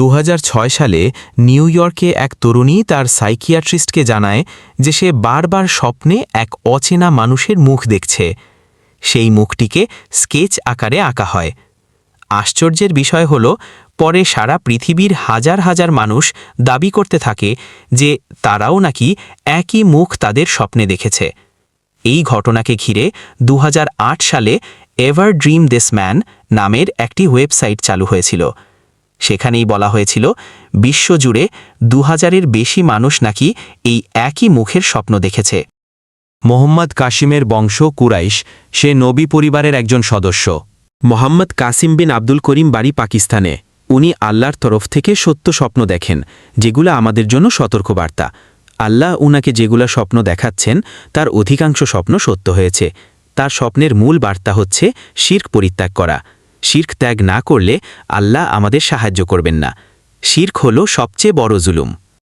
দু হাজার ছয় সালে নিউ ইয়র্কে এক তরুণী তার সাইকিয়াট্রিস্টকে জানায় যে সে বারবার স্বপ্নে এক অচেনা মানুষের মুখ দেখছে। সেই মুখটিকে স্কেচ আকারে আঁকা হয়। আশ্চর্যের বিষয় হল, পরে সারা পৃথিবীর হাজার হাজার মানুষ দাবি করতে থাকে যে তারাও নাকি একই মুখ তাদের স্বপ্নে দেখেছে। এই ঘটনাকে ঘিরে দু হাজার আট সালে এভার ড্রিম দিস ম্যান নামের একটি ওয়েবসাইট চালু হয়েছিল। সেখানেই বলা হয়েছিল, বিশ্বজুড়ে দু হাজারের বেশি মানুষ নাকি এই একই মুখের স্বপ্ন দেখেছে। মোহাম্মদ কাসিমের বংশ কুরাইশ, সে নবী পরিবারের একজন সদস্য। মোহাম্মদ কাসিম বিন আব্দুল করিম বাড়ি পাকিস্তানে। উনি আল্লাহর তরফ থেকে সত্য স্বপ্ন দেখেন, যেগুলো আমাদের জন্য সতর্কবার্তা। আল্লাহ উনাকে যেগুলো স্বপ্ন দেখাচ্ছেন, তার অধিকাংশ স্বপ্ন সত্য হয়েছে। তার স্বপ্নের মূল বার্তা হচ্ছে শির্ক পরিত্যাগ করা। শির্ক ত্যাগ না করলে আল্লাহ আমাদের সাহায্য করবেন না। শির্ক হল সবচেয়ে বড় জুলুম।